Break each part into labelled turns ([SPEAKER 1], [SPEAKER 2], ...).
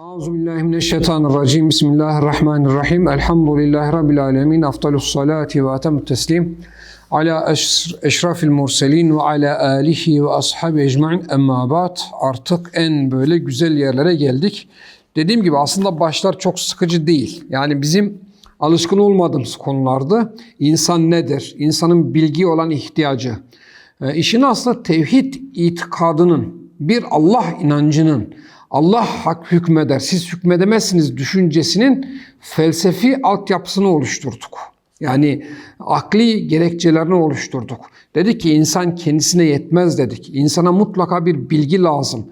[SPEAKER 1] Euzubillahimineşşeytanirracim. Bismillahirrahmanirrahim. Elhamdülillahi Rabbil alemin. Afdalus salati ve atemut teslim. Ala eş- eşrafil murselin ve ala alihi ve ashabi ecmain emma ba'd. Artık en böyle güzel yerlere geldik. Dediğim gibi aslında başlar çok sıkıcı değil. Yani bizim alışkın olmadığımız konulardı. İnsan nedir? İnsanın bilgi olan ihtiyacı. E, işin aslında tevhid itikadının, bir Allah inancının, Allah hak hükmeder, siz hükmedemezsiniz düşüncesinin felsefi altyapısını oluşturduk. Yani akli gerekçelerini oluşturduk. Dedik ki insan kendisine yetmez dedik. İnsana mutlaka bir bilgi lazım.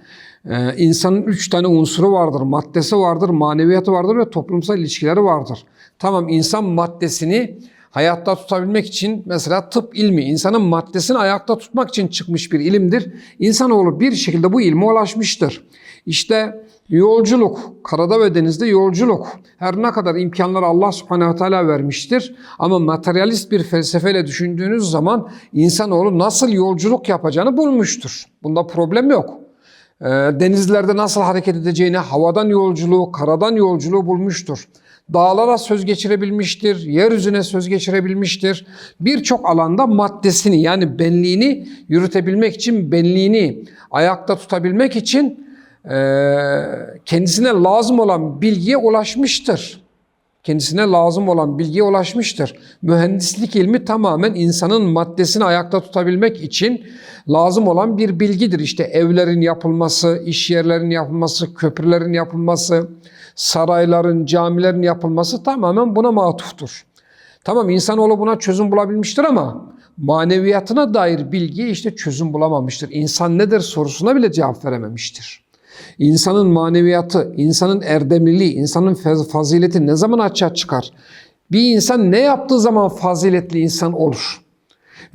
[SPEAKER 1] Ee, insanın üç tane unsuru vardır. Maddesi vardır, maneviyatı vardır ve toplumsal ilişkileri vardır. Tamam insan maddesini hayatta tutabilmek için mesela tıp ilmi insanın maddesini ayakta tutmak için çıkmış bir ilimdir. İnsanoğlu bir şekilde bu ilme ulaşmıştır. İşte yolculuk, karada ve denizde yolculuk. Her ne kadar imkanları Allah subhanehu teala vermiştir ama materyalist bir felsefeyle düşündüğünüz zaman insanoğlu nasıl yolculuk yapacağını bulmuştur. Bunda problem yok. Ee, denizlerde nasıl hareket edeceğini, havadan yolculuğu, karadan yolculuğu bulmuştur. Dağlara söz geçirebilmiştir, yeryüzüne söz geçirebilmiştir. Birçok alanda maddesini yani benliğini yürütebilmek için, benliğini ayakta tutabilmek için eee, kendisine lazım olan bilgiye ulaşmıştır. Kendisine lazım olan bilgiye ulaşmıştır. Mühendislik ilmi tamamen insanın maddesini ayakta tutabilmek için lazım olan bir bilgidir. İşte evlerin yapılması, iş yerlerinin yapılması, köprülerin yapılması, sarayların, camilerin yapılması tamamen buna matuftur. Tamam insanoğlu buna çözüm bulabilmiştir ama maneviyatına dair bilgiye işte çözüm bulamamıştır. İnsan nedir sorusuna bile cevap verememiştir. İnsanın maneviyatı, insanın erdemliliği, insanın faz- fazileti ne zaman açığa çıkar? Bir insan ne yaptığı zaman faziletli insan olur?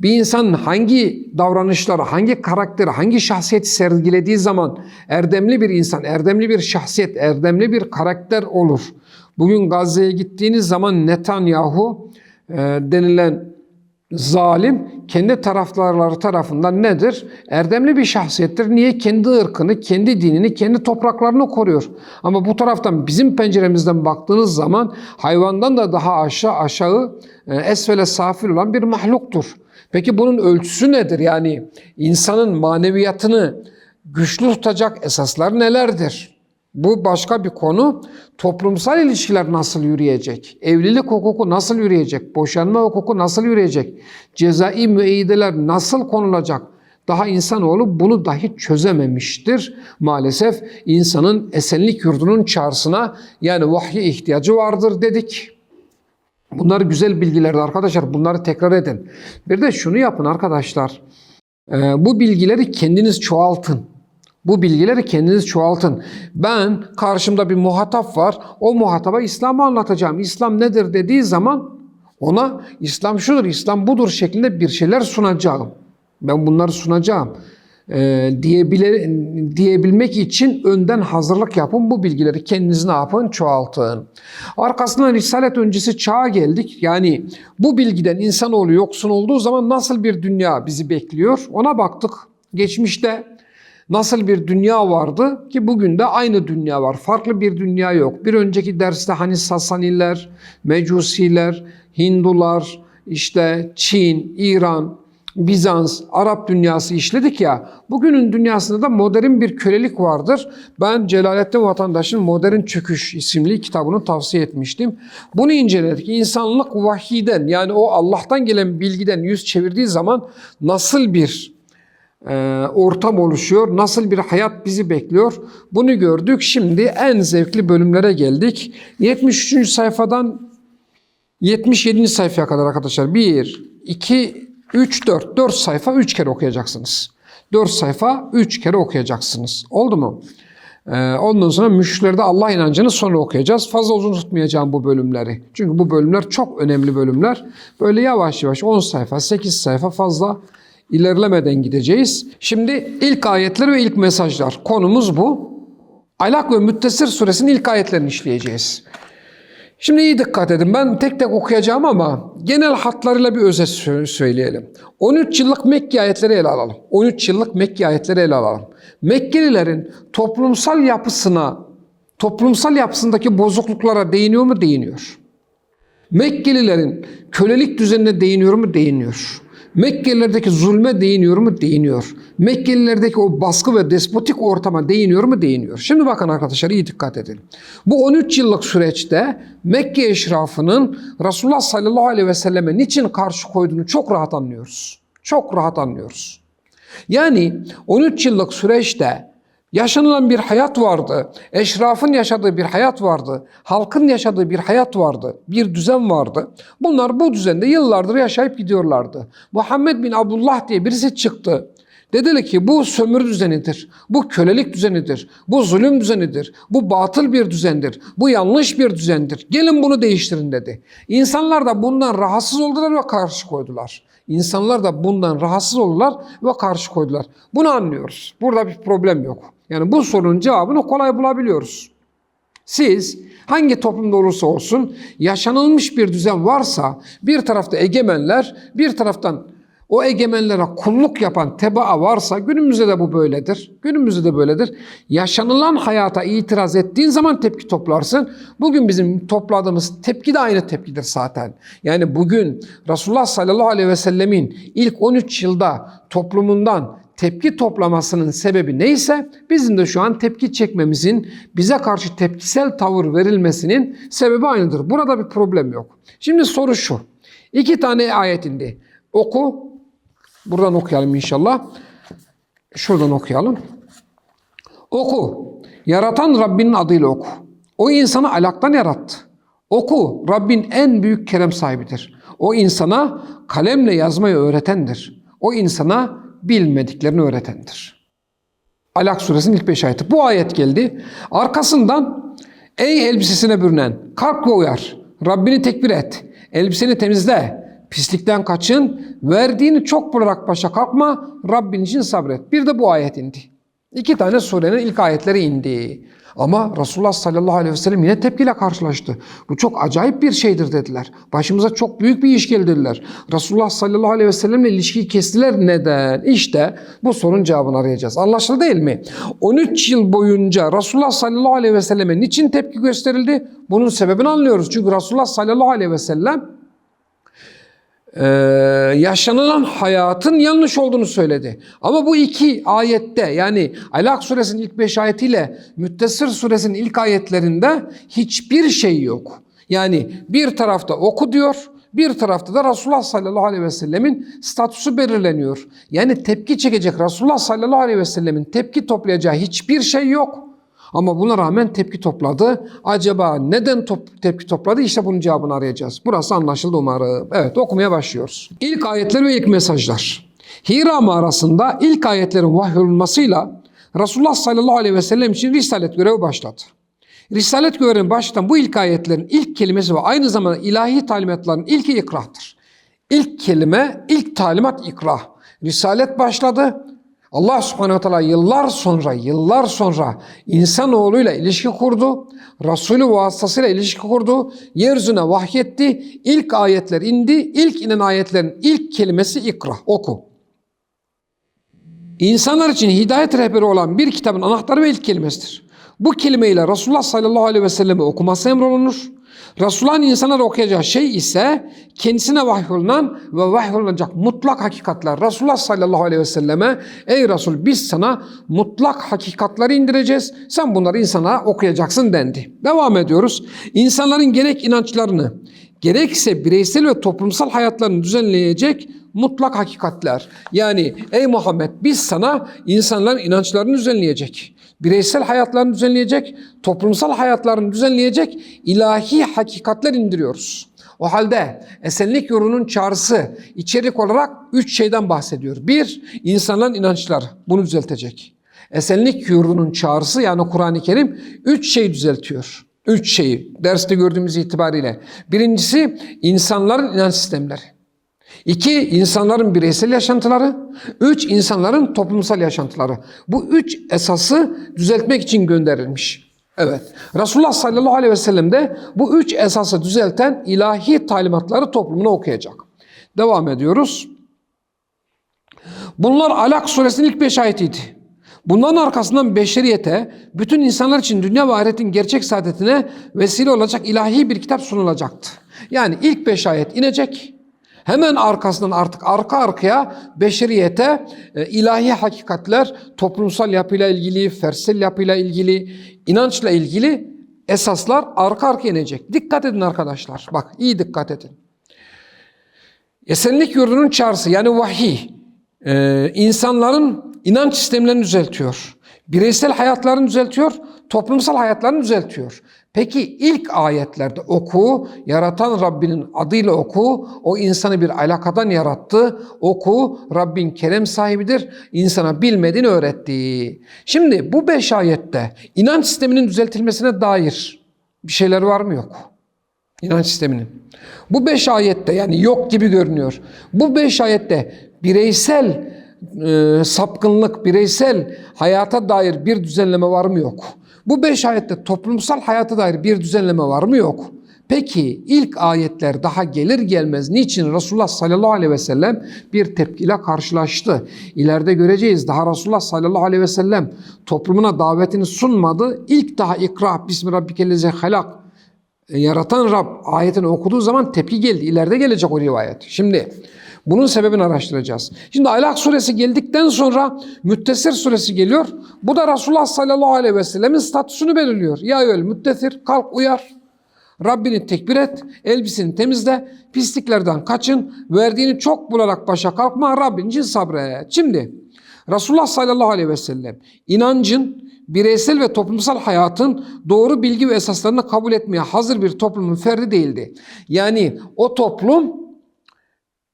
[SPEAKER 1] Bir insan hangi davranışları, hangi karakteri, hangi şahsiyeti sergilediği zaman erdemli bir insan, erdemli bir şahsiyet, erdemli bir karakter olur. Bugün Gazze'ye gittiğiniz zaman Netanyahu e, denilen zalim kendi taraftarları tarafından nedir? Erdemli bir şahsiyettir. Niye? Kendi ırkını, kendi dinini, kendi topraklarını koruyor. Ama bu taraftan bizim penceremizden baktığınız zaman hayvandan da daha aşağı aşağı e, esfele safil olan bir mahluktur. Peki bunun ölçüsü nedir? Yani insanın maneviyatını güçlü tutacak esaslar nelerdir? Bu başka bir konu. Toplumsal ilişkiler nasıl yürüyecek? Evlilik hukuku nasıl yürüyecek? Boşanma hukuku nasıl yürüyecek? Cezai müeyyideler nasıl konulacak? Daha insanoğlu bunu dahi çözememiştir. Maalesef insanın esenlik yurdunun çağrısına yani vahye ihtiyacı vardır dedik. Bunlar güzel bilgilerdi arkadaşlar. Bunları tekrar edin. Bir de şunu yapın arkadaşlar. Ee, bu bilgileri kendiniz çoğaltın. Bu bilgileri kendiniz çoğaltın. Ben karşımda bir muhatap var. O muhataba İslam'ı anlatacağım. İslam nedir dediği zaman ona İslam şudur, İslam budur şeklinde bir şeyler sunacağım. Ben bunları sunacağım. Ee, diyebile, diyebilmek için önden hazırlık yapın. Bu bilgileri kendiniz ne yapın? Çoğaltın. Arkasından Risalet öncesi çağa geldik. Yani bu bilgiden insanoğlu yoksun olduğu zaman nasıl bir dünya bizi bekliyor? Ona baktık. Geçmişte nasıl bir dünya vardı ki bugün de aynı dünya var. Farklı bir dünya yok. Bir önceki derste hani Sasaniler, Mecusiler, Hindular, işte Çin, İran, Bizans, Arap dünyası işledik ya. Bugünün dünyasında da modern bir kölelik vardır. Ben Celalettin Vatandaş'ın Modern Çöküş isimli kitabını tavsiye etmiştim. Bunu inceledik. İnsanlık vahiyden yani o Allah'tan gelen bilgiden yüz çevirdiği zaman nasıl bir e, ortam oluşuyor, nasıl bir hayat bizi bekliyor bunu gördük. Şimdi en zevkli bölümlere geldik. 73. sayfadan 77. sayfaya kadar arkadaşlar 1, 2, 3, 4, 4 sayfa 3 kere okuyacaksınız. 4 sayfa 3 kere okuyacaksınız. Oldu mu? Ee, ondan sonra müşterilerde Allah inancını sonra okuyacağız. Fazla uzun tutmayacağım bu bölümleri. Çünkü bu bölümler çok önemli bölümler. Böyle yavaş yavaş 10 sayfa, 8 sayfa fazla ilerlemeden gideceğiz. Şimdi ilk ayetler ve ilk mesajlar. Konumuz bu. Alak ve Müttesir suresinin ilk ayetlerini işleyeceğiz. Şimdi iyi dikkat edin. Ben tek tek okuyacağım ama genel hatlarıyla bir özet sö- söyleyelim. 13 yıllık Mekke ayetleri ele alalım. 13 yıllık Mekke ayetleri ele alalım. Mekkelilerin toplumsal yapısına toplumsal yapısındaki bozukluklara değiniyor mu? Değiniyor. Mekkelilerin kölelik düzenine değiniyor mu? Değiniyor. Mekkelilerdeki zulme değiniyor mu? Değiniyor. Mekkelilerdeki o baskı ve despotik ortama değiniyor mu? Değiniyor. Şimdi bakın arkadaşlar iyi dikkat edin. Bu 13 yıllık süreçte Mekke eşrafının Resulullah sallallahu aleyhi ve selleme niçin karşı koyduğunu çok rahat anlıyoruz. Çok rahat anlıyoruz. Yani 13 yıllık süreçte Yaşanılan bir hayat vardı. Eşrafın yaşadığı bir hayat vardı. Halkın yaşadığı bir hayat vardı. Bir düzen vardı. Bunlar bu düzende yıllardır yaşayıp gidiyorlardı. Muhammed bin Abdullah diye birisi çıktı. Dediler ki bu sömürü düzenidir. Bu kölelik düzenidir. Bu zulüm düzenidir. Bu batıl bir düzendir. Bu yanlış bir düzendir. Gelin bunu değiştirin dedi. İnsanlar da bundan rahatsız oldular ve karşı koydular. İnsanlar da bundan rahatsız oldular ve karşı koydular. Bunu anlıyoruz. Burada bir problem yok. Yani bu sorunun cevabını kolay bulabiliyoruz. Siz hangi toplumda olursa olsun yaşanılmış bir düzen varsa bir tarafta egemenler bir taraftan o egemenlere kulluk yapan tebaa varsa günümüzde de bu böyledir. Günümüzde de böyledir. Yaşanılan hayata itiraz ettiğin zaman tepki toplarsın. Bugün bizim topladığımız tepki de aynı tepkidir zaten. Yani bugün Resulullah sallallahu aleyhi ve sellemin ilk 13 yılda toplumundan tepki toplamasının sebebi neyse bizim de şu an tepki çekmemizin, bize karşı tepkisel tavır verilmesinin sebebi aynıdır. Burada bir problem yok. Şimdi soru şu. İki tane ayet indi. Oku. Buradan okuyalım inşallah. Şuradan okuyalım. Oku. Yaratan Rabbinin adıyla oku. O insanı alaktan yarattı. Oku. Rabbin en büyük kerem sahibidir. O insana kalemle yazmayı öğretendir. O insana bilmediklerini öğretendir. Alak suresinin ilk beş ayeti. Bu ayet geldi. Arkasından ey elbisesine bürünen kalk ve uyar. Rabbini tekbir et. Elbiseni temizle. Pislikten kaçın. Verdiğini çok bularak başa kalkma. Rabbin için sabret. Bir de bu ayet indi. İki tane surenin ilk ayetleri indi. Ama Resulullah sallallahu aleyhi ve sellem yine tepkiyle karşılaştı. Bu çok acayip bir şeydir dediler. Başımıza çok büyük bir iş geldi dediler. Resulullah sallallahu aleyhi ve sellemle ilişkiyi kestiler. Neden? İşte bu sorunun cevabını arayacağız. Anlaşıldı değil mi? 13 yıl boyunca Resulullah sallallahu aleyhi ve selleme niçin tepki gösterildi? Bunun sebebini anlıyoruz. Çünkü Resulullah sallallahu aleyhi ve sellem ee, yaşanılan hayatın yanlış olduğunu söyledi. Ama bu iki ayette yani Alak suresinin ilk beş ayetiyle Müttesir suresinin ilk ayetlerinde hiçbir şey yok. Yani bir tarafta oku diyor, bir tarafta da Resulullah sallallahu aleyhi ve sellemin statüsü belirleniyor. Yani tepki çekecek Resulullah sallallahu aleyhi ve sellemin tepki toplayacağı hiçbir şey yok. Ama buna rağmen tepki topladı. Acaba neden top, tepki topladı? İşte bunun cevabını arayacağız. Burası anlaşıldı umarım. Evet okumaya başlıyoruz. İlk ayetler ve ilk mesajlar. Hira mağarasında ilk ayetlerin vahyolunmasıyla Resulullah sallallahu aleyhi ve sellem için risalet görevi başladı. Risalet görevini başlatan bu ilk ayetlerin ilk kelimesi ve aynı zamanda ilahi talimatların ilki ikrahtır. İlk kelime, ilk talimat ikrah. Risalet başladı. Allah subhanehu teala yıllar sonra, yıllar sonra insanoğluyla ilişki kurdu. Resulü vasıtasıyla ilişki kurdu. Yeryüzüne vahyetti. İlk ayetler indi. İlk inen ayetlerin ilk kelimesi ikra, oku. İnsanlar için hidayet rehberi olan bir kitabın anahtarı ve ilk kelimesidir. Bu kelimeyle Resulullah sallallahu aleyhi ve selleme okuması emrolunur. Resulullah'ın insanlara okuyacağı şey ise kendisine vahyolunan ve vahyolunacak mutlak hakikatler. Resulullah sallallahu aleyhi ve selleme ey Resul biz sana mutlak hakikatleri indireceğiz. Sen bunları insana okuyacaksın dendi. Devam ediyoruz. İnsanların gerek inançlarını gerekse bireysel ve toplumsal hayatlarını düzenleyecek mutlak hakikatler. Yani ey Muhammed biz sana insanların inançlarını düzenleyecek, bireysel hayatlarını düzenleyecek, toplumsal hayatlarını düzenleyecek ilahi hakikatler indiriyoruz. O halde esenlik yolunun çağrısı içerik olarak üç şeyden bahsediyor. Bir, insanların inançları. Bunu düzeltecek. Esenlik yurdunun çağrısı yani Kur'an-ı Kerim üç şey düzeltiyor. Üç şeyi derste gördüğümüz itibariyle. Birincisi insanların inanç sistemleri. İki, insanların bireysel yaşantıları. Üç, insanların toplumsal yaşantıları. Bu üç esası düzeltmek için gönderilmiş. Evet. Resulullah sallallahu aleyhi ve sellem de bu üç esası düzelten ilahi talimatları toplumuna okuyacak. Devam ediyoruz. Bunlar Alak suresinin ilk beş ayetiydi. Bunların arkasından beşeriyete, bütün insanlar için dünya ve ahiretin gerçek saadetine vesile olacak ilahi bir kitap sunulacaktı. Yani ilk beş ayet inecek. Hemen arkasından artık arka arkaya beşeriyete e, ilahi hakikatler, toplumsal yapıyla ilgili, fersel yapıyla ilgili, inançla ilgili esaslar arka arkaya inecek. Dikkat edin arkadaşlar. Bak iyi dikkat edin. Esenlik yurdunun çağrısı yani vahiy e, insanların inanç sistemlerini düzeltiyor. Bireysel hayatlarını düzeltiyor, toplumsal hayatlarını düzeltiyor. Peki ilk ayetlerde oku, yaratan Rabbinin adıyla oku, o insanı bir alakadan yarattı. Oku, Rabbin kerem sahibidir, insana bilmediğini öğretti. Şimdi bu beş ayette inanç sisteminin düzeltilmesine dair bir şeyler var mı yok? İnanç sisteminin. Bu beş ayette yani yok gibi görünüyor. Bu beş ayette bireysel e, sapkınlık, bireysel hayata dair bir düzenleme var mı yok? Bu beş ayette toplumsal hayata dair bir düzenleme var mı yok? Peki ilk ayetler daha gelir gelmez niçin Resulullah sallallahu aleyhi ve sellem bir tepkiyle karşılaştı? İleride göreceğiz daha Resulullah sallallahu aleyhi ve sellem toplumuna davetini sunmadı. İlk daha ikra bismi rabbikellezi halak e, yaratan Rab ayetini okuduğu zaman tepki geldi. İleride gelecek o rivayet. Şimdi bunun sebebini araştıracağız. Şimdi Alak suresi geldikten sonra Müttesir suresi geliyor. Bu da Resulullah sallallahu aleyhi ve sellemin statüsünü belirliyor. Ya öyle müttesir kalk uyar. Rabbini tekbir et, elbiseni temizle, pisliklerden kaçın, verdiğini çok bularak başa kalkma, Rabbin için sabret. Şimdi Resulullah sallallahu aleyhi ve sellem inancın, bireysel ve toplumsal hayatın doğru bilgi ve esaslarını kabul etmeye hazır bir toplumun ferdi değildi. Yani o toplum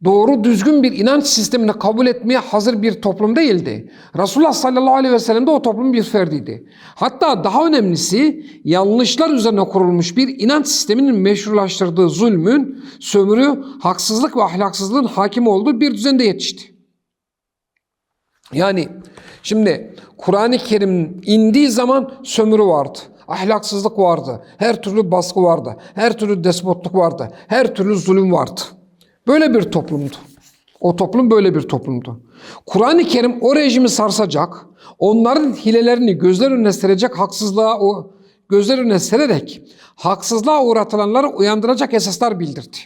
[SPEAKER 1] doğru düzgün bir inanç sistemini kabul etmeye hazır bir toplum değildi. Resulullah sallallahu aleyhi ve sellem de o toplumun bir ferdiydi. Hatta daha önemlisi yanlışlar üzerine kurulmuş bir inanç sisteminin meşrulaştırdığı zulmün, sömürü, haksızlık ve ahlaksızlığın hakim olduğu bir düzende yetişti. Yani şimdi Kur'an-ı Kerim indiği zaman sömürü vardı. Ahlaksızlık vardı. Her türlü baskı vardı. Her türlü despotluk vardı. Her türlü zulüm vardı. Böyle bir toplumdu. O toplum böyle bir toplumdu. Kur'an-ı Kerim o rejimi sarsacak, onların hilelerini gözler önüne serecek haksızlığa o gözler önüne sererek haksızlığa uğratılanları uyandıracak esaslar bildirdi.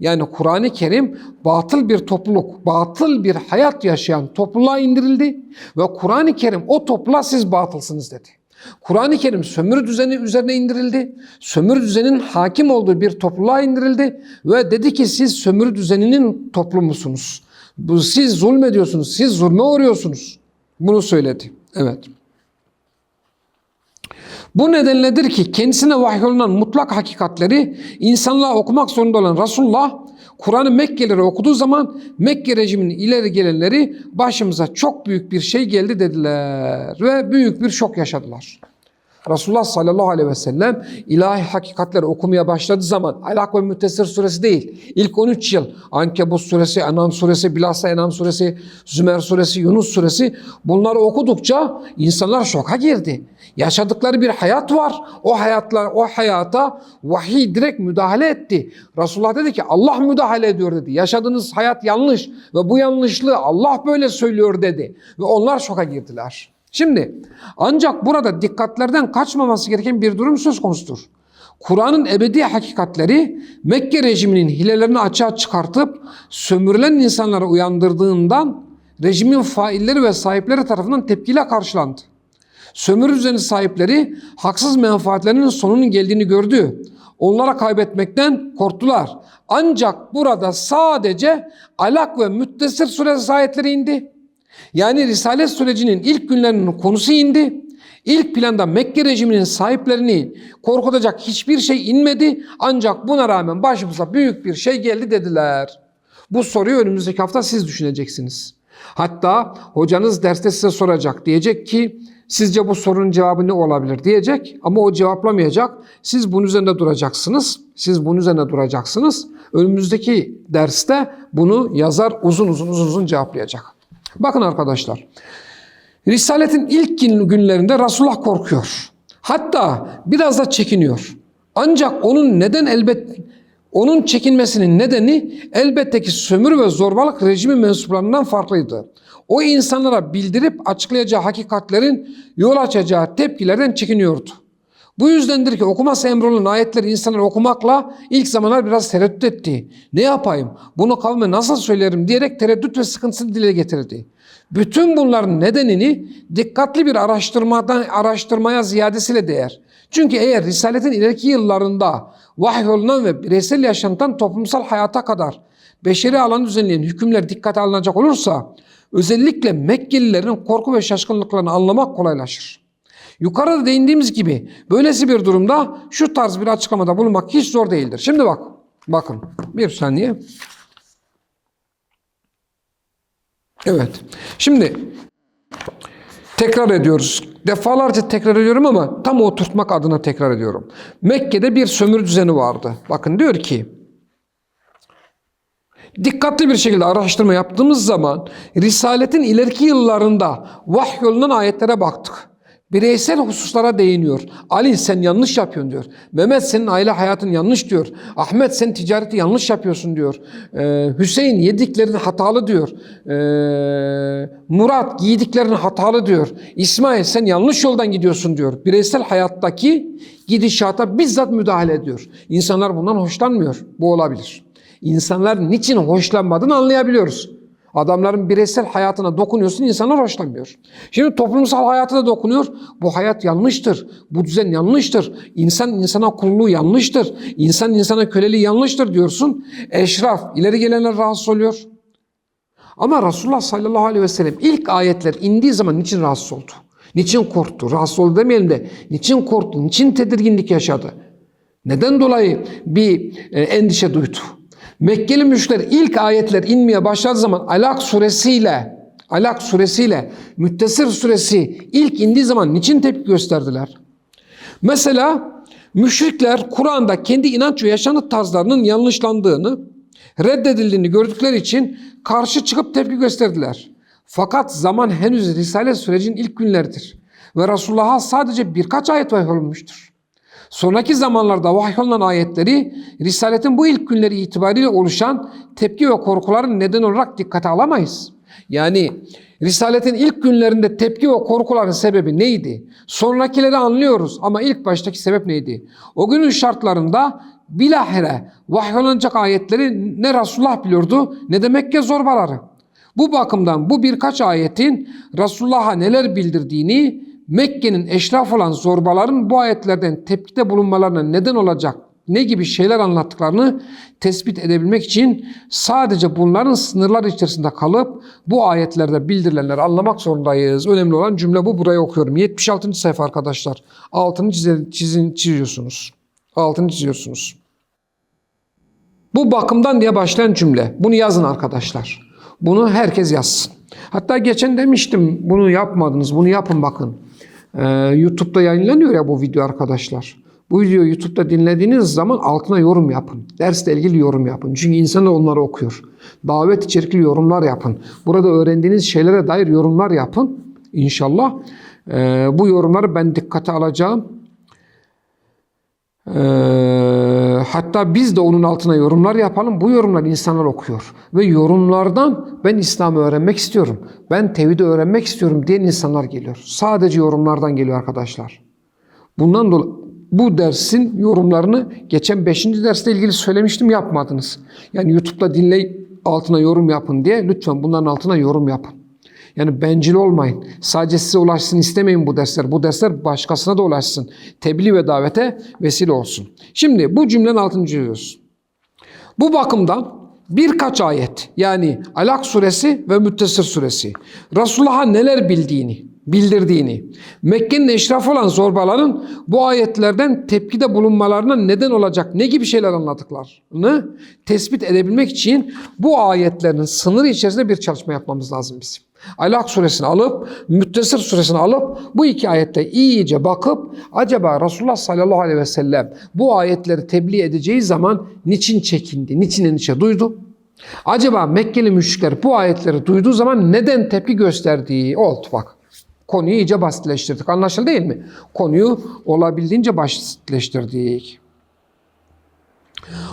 [SPEAKER 1] Yani Kur'an-ı Kerim batıl bir topluluk, batıl bir hayat yaşayan topluluğa indirildi ve Kur'an-ı Kerim o topluluğa siz batılsınız dedi. Kur'an-ı Kerim sömürü düzeni üzerine indirildi. Sömürü düzeninin hakim olduğu bir topluluğa indirildi ve dedi ki siz sömürü düzeninin toplumusunuz. Siz zulmediyorsunuz, siz zulme uğruyorsunuz. Bunu söyledi. Evet. Bu nedenledir ki kendisine vahyolunan mutlak hakikatleri insanlığa okumak zorunda olan Resulullah Kur'an'ı Mekkelileri okuduğu zaman Mekke rejiminin ileri gelenleri başımıza çok büyük bir şey geldi dediler ve büyük bir şok yaşadılar. Resulullah sallallahu aleyhi ve sellem ilahi hakikatleri okumaya başladığı zaman Alak ve Müttesir suresi değil. İlk 13 yıl Ankebut suresi, Enam suresi, bilhassa Enam suresi, Zümer suresi, Yunus suresi bunları okudukça insanlar şoka girdi. Yaşadıkları bir hayat var. O hayatlar o hayata vahiy direkt müdahale etti. Resulullah dedi ki Allah müdahale ediyor dedi. Yaşadığınız hayat yanlış ve bu yanlışlığı Allah böyle söylüyor dedi. Ve onlar şoka girdiler. Şimdi ancak burada dikkatlerden kaçmaması gereken bir durum söz konusudur. Kur'an'ın ebedi hakikatleri Mekke rejiminin hilelerini açığa çıkartıp sömürülen insanları uyandırdığından rejimin failleri ve sahipleri tarafından tepkiyle karşılandı. Sömürü düzeni sahipleri haksız menfaatlerinin sonunun geldiğini gördü. Onlara kaybetmekten korktular. Ancak burada sadece Alak ve Müttesir suresi ayetleri indi. Yani Risalet sürecinin ilk günlerinin konusu indi. İlk planda Mekke rejiminin sahiplerini korkutacak hiçbir şey inmedi. Ancak buna rağmen başımıza büyük bir şey geldi dediler. Bu soruyu önümüzdeki hafta siz düşüneceksiniz. Hatta hocanız derste size soracak. Diyecek ki sizce bu sorunun cevabı ne olabilir diyecek ama o cevaplamayacak. Siz bunun üzerinde duracaksınız. Siz bunun üzerinde duracaksınız. Önümüzdeki derste bunu yazar uzun uzun uzun uzun cevaplayacak. Bakın arkadaşlar. Risaletin ilk günlerinde Resulullah korkuyor. Hatta biraz da çekiniyor. Ancak onun neden elbet Onun çekinmesinin nedeni elbette ki sömürü ve zorbalık rejimi mensuplarından farklıydı. O insanlara bildirip açıklayacağı hakikatlerin yol açacağı tepkilerden çekiniyordu. Bu yüzdendir ki okuması emrolunan ayetleri insanlar okumakla ilk zamanlar biraz tereddüt etti. Ne yapayım? Bunu kavme nasıl söylerim diyerek tereddüt ve sıkıntısını dile getirdi. Bütün bunların nedenini dikkatli bir araştırmadan araştırmaya ziyadesiyle değer. Çünkü eğer Risaletin ileriki yıllarında vahyolunan ve bireysel yaşantıdan toplumsal hayata kadar beşeri alanı düzenleyen hükümler dikkate alınacak olursa özellikle Mekkelilerin korku ve şaşkınlıklarını anlamak kolaylaşır. Yukarıda değindiğimiz gibi böylesi bir durumda şu tarz bir açıklamada bulunmak hiç zor değildir. Şimdi bak, bakın bir saniye. Evet, şimdi tekrar ediyoruz. Defalarca tekrar ediyorum ama tam oturtmak adına tekrar ediyorum. Mekke'de bir sömürü düzeni vardı. Bakın diyor ki, dikkatli bir şekilde araştırma yaptığımız zaman Risaletin ileriki yıllarında vahyolunan ayetlere baktık. Bireysel hususlara değiniyor. Ali sen yanlış yapıyorsun diyor. Mehmet senin aile hayatın yanlış diyor. Ahmet sen ticareti yanlış yapıyorsun diyor. Ee, Hüseyin yediklerin hatalı diyor. Ee, Murat giydiklerin hatalı diyor. İsmail sen yanlış yoldan gidiyorsun diyor. Bireysel hayattaki gidişata bizzat müdahale ediyor. İnsanlar bundan hoşlanmıyor. Bu olabilir. İnsanlar niçin hoşlanmadığını anlayabiliyoruz. Adamların bireysel hayatına dokunuyorsun, insanlar hoşlanmıyor. Şimdi toplumsal hayata da dokunuyor. Bu hayat yanlıştır. Bu düzen yanlıştır. İnsan insana kulluğu yanlıştır. İnsan insana köleliği yanlıştır diyorsun. Eşraf, ileri gelenler rahatsız oluyor. Ama Resulullah sallallahu aleyhi ve sellem ilk ayetler indiği zaman niçin rahatsız oldu? Niçin korktu? Rahatsız oldu demeyelim de niçin korktu? Niçin tedirginlik yaşadı? Neden dolayı bir e, endişe duydu? Mekkeli müşrikler ilk ayetler inmeye başladığı zaman Alak suresiyle Alak suresiyle Müttesir suresi ilk indiği zaman niçin tepki gösterdiler? Mesela müşrikler Kur'an'da kendi inanç ve yaşantı tarzlarının yanlışlandığını, reddedildiğini gördükleri için karşı çıkıp tepki gösterdiler. Fakat zaman henüz Risale sürecinin ilk günleridir ve Resulullah'a sadece birkaç ayet vahiy olmuştur. Sonraki zamanlarda vahyolunan ayetleri Risaletin bu ilk günleri itibariyle oluşan tepki ve korkuların neden olarak dikkate alamayız. Yani Risaletin ilk günlerinde tepki ve korkuların sebebi neydi? Sonrakileri anlıyoruz ama ilk baştaki sebep neydi? O günün şartlarında bilahare vahyolunacak ayetleri ne Resulullah biliyordu ne de Mekke zorbaları. Bu bakımdan bu birkaç ayetin Resulullah'a neler bildirdiğini Mekke'nin eşraf olan zorbaların bu ayetlerden tepkide bulunmalarına neden olacak ne gibi şeyler anlattıklarını tespit edebilmek için sadece bunların sınırlar içerisinde kalıp bu ayetlerde bildirilenleri anlamak zorundayız. Önemli olan cümle bu. Burayı okuyorum. 76. sayfa arkadaşlar. Altını çizin, çiziyorsunuz. Altını çiziyorsunuz. Bu bakımdan diye başlayan cümle. Bunu yazın arkadaşlar. Bunu herkes yazsın. Hatta geçen demiştim bunu yapmadınız. Bunu yapın bakın. Ee, YouTube'da yayınlanıyor ya bu video arkadaşlar. Bu videoyu YouTube'da dinlediğiniz zaman altına yorum yapın. Dersle ilgili yorum yapın. Çünkü insanlar onları okuyor. Davet içerikli yorumlar yapın. Burada öğrendiğiniz şeylere dair yorumlar yapın. İnşallah. Ee, bu yorumları ben dikkate alacağım. Ee, hatta biz de onun altına yorumlar yapalım. Bu yorumlar insanlar okuyor. Ve yorumlardan ben İslam'ı öğrenmek istiyorum. Ben tevhidi öğrenmek istiyorum diyen insanlar geliyor. Sadece yorumlardan geliyor arkadaşlar. Bundan dolayı bu dersin yorumlarını geçen 5. derste ilgili söylemiştim yapmadınız. Yani YouTube'da dinleyip altına yorum yapın diye lütfen bunların altına yorum yapın. Yani bencil olmayın. Sadece size ulaşsın istemeyin bu dersler. Bu dersler başkasına da ulaşsın. Tebliğ ve davete vesile olsun. Şimdi bu cümlenin altını çiziyoruz. Bu bakımdan birkaç ayet yani Alak suresi ve Müttesir suresi Resulullah'a neler bildiğini, bildirdiğini, Mekke'nin eşrafı olan zorbaların bu ayetlerden tepkide bulunmalarına neden olacak ne gibi şeyler anlattıklarını tespit edebilmek için bu ayetlerin sınırı içerisinde bir çalışma yapmamız lazım bizim. Alak suresini alıp, Müttesir suresini alıp bu iki ayette iyice bakıp acaba Resulullah sallallahu aleyhi ve sellem bu ayetleri tebliğ edeceği zaman niçin çekindi, niçin endişe duydu? Acaba Mekkeli müşrikler bu ayetleri duyduğu zaman neden tepki gösterdiği oldu bak. Konuyu iyice basitleştirdik. Anlaşıldı değil mi? Konuyu olabildiğince basitleştirdik.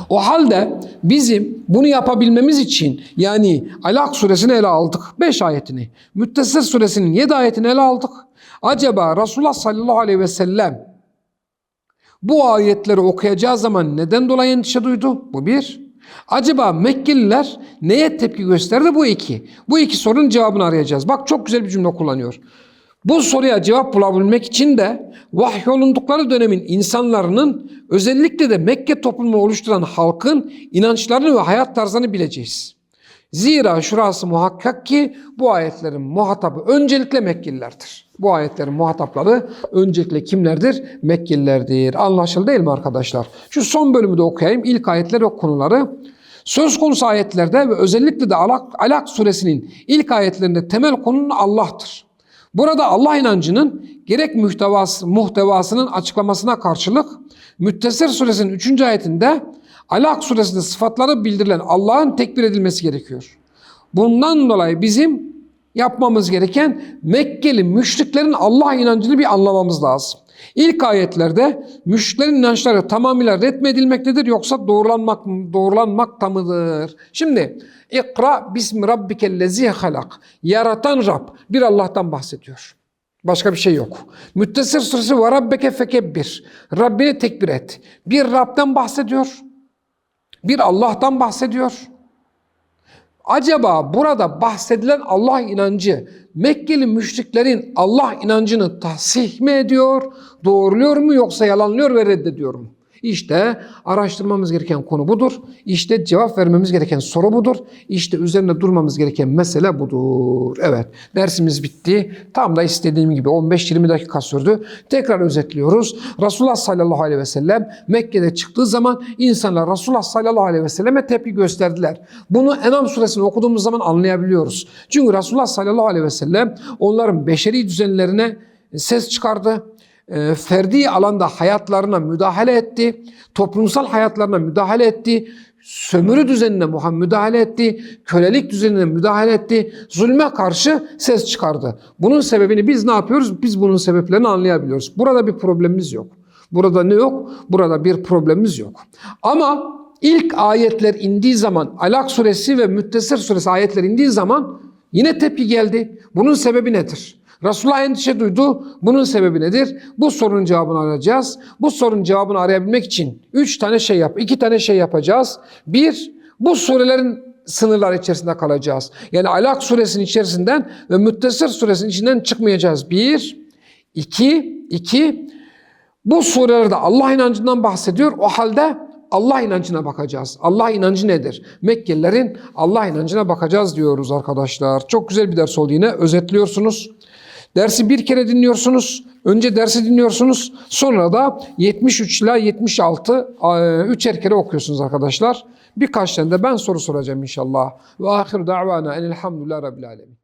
[SPEAKER 1] O halde bizim bunu yapabilmemiz için yani Alak suresini ele aldık. 5 ayetini. Müttesir suresinin 7 ayetini ele aldık. Acaba Resulullah sallallahu aleyhi ve sellem bu ayetleri okuyacağı zaman neden dolayı endişe duydu? Bu bir. Acaba Mekkeliler neye tepki gösterdi? Bu iki. Bu iki sorunun cevabını arayacağız. Bak çok güzel bir cümle kullanıyor. Bu soruya cevap bulabilmek için de vahyolundukları dönemin insanların özellikle de Mekke toplumunu oluşturan halkın inançlarını ve hayat tarzını bileceğiz. Zira şurası muhakkak ki bu ayetlerin muhatabı öncelikle Mekkelilerdir. Bu ayetlerin muhatapları öncelikle kimlerdir? Mekkelilerdir. Anlaşıldı değil mi arkadaşlar? Şu son bölümü de okuyayım. İlk ayetler ve konuları. Söz konusu ayetlerde ve özellikle de Alak, Alak suresinin ilk ayetlerinde temel konunun Allah'tır. Burada Allah inancının gerek muhtevası, muhtevasının açıklamasına karşılık Müttesir suresinin 3. ayetinde Alak suresinde sıfatları bildirilen Allah'ın tekbir edilmesi gerekiyor. Bundan dolayı bizim yapmamız gereken Mekkeli müşriklerin Allah inancını bir anlamamız lazım. İlk ayetlerde müşriklerin inançları tamamıyla retmedilmektedir yoksa doğrulanmak doğrulanmakta mıdır? Şimdi İkra bismi rabbikellezi halak. Yaratan Rab bir Allah'tan bahsediyor. Başka bir şey yok. Müttesir suresi ve rabbeke fekebbir. Rabbini tekbir et. Bir Rab'den bahsediyor. Bir Allah'tan bahsediyor. Acaba burada bahsedilen Allah inancı Mekkeli müşriklerin Allah inancını tahsih mi ediyor, doğruluyor mu yoksa yalanlıyor ve reddediyor mu? İşte araştırmamız gereken konu budur. İşte cevap vermemiz gereken soru budur. İşte üzerinde durmamız gereken mesele budur. Evet dersimiz bitti. Tam da istediğim gibi 15-20 dakika sürdü. Tekrar özetliyoruz. Resulullah sallallahu aleyhi ve sellem Mekke'de çıktığı zaman insanlar Resulullah sallallahu aleyhi ve selleme tepki gösterdiler. Bunu Enam suresini okuduğumuz zaman anlayabiliyoruz. Çünkü Resulullah sallallahu aleyhi ve sellem onların beşeri düzenlerine ses çıkardı e, ferdi alanda hayatlarına müdahale etti, toplumsal hayatlarına müdahale etti, sömürü düzenine müdahale etti, kölelik düzenine müdahale etti, zulme karşı ses çıkardı. Bunun sebebini biz ne yapıyoruz? Biz bunun sebeplerini anlayabiliyoruz. Burada bir problemimiz yok. Burada ne yok? Burada bir problemimiz yok. Ama ilk ayetler indiği zaman, Alak suresi ve Müttesir suresi ayetler indiği zaman yine tepki geldi. Bunun sebebi nedir? Resulullah endişe duydu. Bunun sebebi nedir? Bu sorunun cevabını arayacağız. Bu sorunun cevabını arayabilmek için üç tane şey yap, iki tane şey yapacağız. Bir, bu surelerin sınırlar içerisinde kalacağız. Yani Alak suresinin içerisinden ve Müttesir suresinin içinden çıkmayacağız. Bir, iki, iki, bu surelerde Allah inancından bahsediyor. O halde Allah inancına bakacağız. Allah inancı nedir? Mekkelilerin Allah inancına bakacağız diyoruz arkadaşlar. Çok güzel bir ders oldu yine. Özetliyorsunuz. Dersi bir kere dinliyorsunuz. Önce dersi dinliyorsunuz. Sonra da 73 ile 76 üçer kere okuyorsunuz arkadaşlar. Birkaç tane de ben soru soracağım inşallah. Ve ahir da'vana enelhamdülillah rabbil alemin.